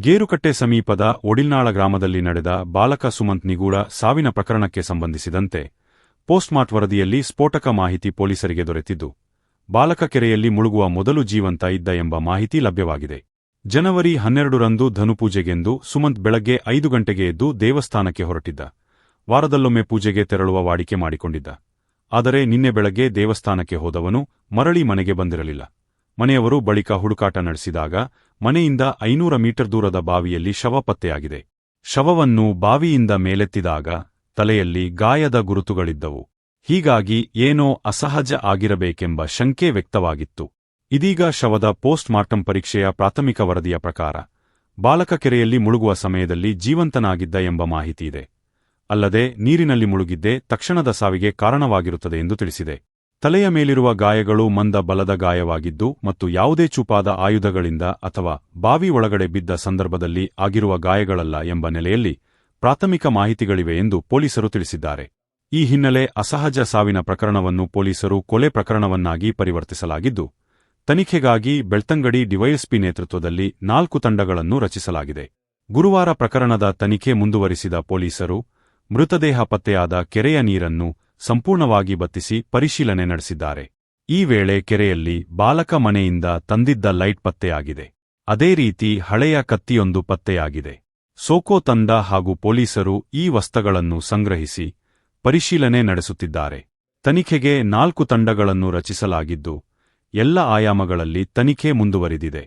ಗೇರುಕಟ್ಟೆ ಸಮೀಪದ ಒಡಿಲ್ನಾಳ ಗ್ರಾಮದಲ್ಲಿ ನಡೆದ ಬಾಲಕ ಸುಮಂತ್ ನಿಗೂಢ ಸಾವಿನ ಪ್ರಕರಣಕ್ಕೆ ಸಂಬಂಧಿಸಿದಂತೆ ಪೋಸ್ಟ್ಮಾರ್ಟ್ ವರದಿಯಲ್ಲಿ ಸ್ಫೋಟಕ ಮಾಹಿತಿ ಪೊಲೀಸರಿಗೆ ದೊರೆತಿದ್ದು, ಬಾಲಕ ಕೆರೆಯಲ್ಲಿ ಮುಳುಗುವ ಮೊದಲು ಜೀವಂತ ಇದ್ದ ಎಂಬ ಮಾಹಿತಿ ಲಭ್ಯವಾಗಿದೆ. ಜನವರಿ ಹನ್ನೆರಡರಂದು ಧನುಪೂಜೆಗೆಂದು ಸುಮಂತ್ ಬೆಳಗ್ಗೆ ಐದು ಗಂಟೆಗೆ ಎದ್ದು ದೇವಸ್ಥಾನಕ್ಕೆ ಹೊರಟಿದ್ದ. ವಾರದಲ್ಲೊಮ್ಮೆ ಪೂಜೆಗೆ ತೆರಳುವ ವಾಡಿಕೆ ಮಾಡಿಕೊಂಡಿದ್ದ. ಆದರೆ ನಿನ್ನೆ ಬೆಳಗ್ಗೆ ದೇವಸ್ಥಾನಕ್ಕೆ ಹೋದವನು ಮರಳಿ ಮನೆಗೆ ಬಂದಿರಲಿಲ್ಲ. ಮನೆಯವರು ಬಳಿಕ ಹುಡುಕಾಟ ನಡೆಸಿದಾಗ ಮನೆಯಿಂದ ಐನೂರ ಮೀಟರ್ ದೂರದ ಬಾವಿಯಲ್ಲಿ ಶವ ಪತ್ತೆಯಾಗಿದೆ. ಶವವನ್ನು ಬಾವಿಯಿಂದ ಮೇಲೆತ್ತಿದಾಗ ತಲೆಯಲ್ಲಿ ಗಾಯದ ಗುರುತುಗಳಿದ್ದವು. ಹೀಗಾಗಿ ಏನೋ ಅಸಹಜ ಆಗಿರಬೇಕೆಂಬ ಶಂಕೆ ವ್ಯಕ್ತವಾಗಿತ್ತು. ಇದೀಗ ಶವದ ಪೋಸ್ಟ್ ಮಾರ್ಟಂ ಪರೀಕ್ಷೆಯ ಪ್ರಾಥಮಿಕ ವರದಿಯ ಪ್ರಕಾರ, ಬಾಲಕ ಕೆರೆಯಲ್ಲಿ ಮುಳುಗುವ ಸಮಯದಲ್ಲಿ ಜೀವಂತನಾಗಿದ್ದ ಎಂಬ ಮಾಹಿತಿಯಿದೆ ಅಲ್ಲದೆ ನೀರಿನಲ್ಲಿ ಮುಳುಗಿದ್ದೇ ತಕ್ಷಣದ ಸಾವಿಗೆ ಕಾರಣವಾಗಿರುತ್ತದೆ ಎಂದು ತಿಳಿಸಿದೆ. ತಲೆಯ ಮೇಲಿರುವ ಗಾಯಗಳು ಮಂದ ಬಲದ ಗಾಯವಾಗಿದ್ದು ಮತ್ತು ಯಾವುದೇ ಚೂಪಾದ ಆಯುಧಗಳಿಂದ ಅಥವಾ ಬಾವಿ ಒಳಗಡೆ ಬಿದ್ದ ಸಂದರ್ಭದಲ್ಲಿ ಆಗಿರುವ ಗಾಯಗಳಲ್ಲ ಎಂಬ ನೆಲೆಯಲ್ಲಿ ಪ್ರಾಥಮಿಕ ಮಾಹಿತಿಗಳಿವೆ ಎಂದು ಪೊಲೀಸರು ತಿಳಿಸಿದ್ದಾರೆ. ಈ ಹಿನ್ನೆಲೆ ಅಸಹಜ ಸಾವಿನ ಪ್ರಕರಣವನ್ನು ಪೊಲೀಸರು ಕೊಲೆ ಪ್ರಕರಣವನ್ನಾಗಿ ಪರಿವರ್ತಿಸಲಾಗಿದ್ದು, ತನಿಖೆಗಾಗಿ ಬೆಳ್ತಂಗಡಿ ಡಿವೈಎಸ್ಪಿ ನೇತೃತ್ವದಲ್ಲಿ ನಾಲ್ಕು ತಂಡಗಳನ್ನು ರಚಿಸಲಾಗಿದೆ. ಗುರುವಾರ ಪ್ರಕರಣದ ತನಿಖೆ ಮುಂದುವರಿಸಿದ ಪೊಲೀಸರು ಮೃತದೇಹ ಪತ್ತೆಯಾದ ಕೆರೆಯ ನೀರನ್ನು ಸಂಪೂರ್ಣವಾಗಿ ಬತ್ತಿಸಿ ಪರಿಶೀಲನೆ ನಡೆಸಿದ್ದಾರೆ. ಈ ವೇಳೆ ಕೆರೆಯಲ್ಲಿ ಬಾಲಕ ಮನೆಯಿಂದ ತಂದಿದ್ದ ಲೈಟ್ ಪತ್ತೆಯಾಗಿದೆ. ಅದೇ ರೀತಿ ಹಳೆಯ ಕತ್ತಿಯೊಂದು ಪತ್ತೆಯಾಗಿದೆ. ಸೋಕೋ ತಂಡ ಹಾಗೂ ಪೊಲೀಸರು ಈ ವಸ್ತಗಳನ್ನು ಸಂಗ್ರಹಿಸಿ ಪರಿಶೀಲನೆ ನಡೆಸುತ್ತಿದ್ದಾರೆ. ತನಿಖೆಗೆ ನಾಲ್ಕು ತಂಡಗಳನ್ನು ರಚಿಸಲಾಗಿದ್ದು, ಎಲ್ಲ ಆಯಾಮಗಳಲ್ಲಿ ತನಿಖೆ ಮುಂದುವರಿದಿದೆ.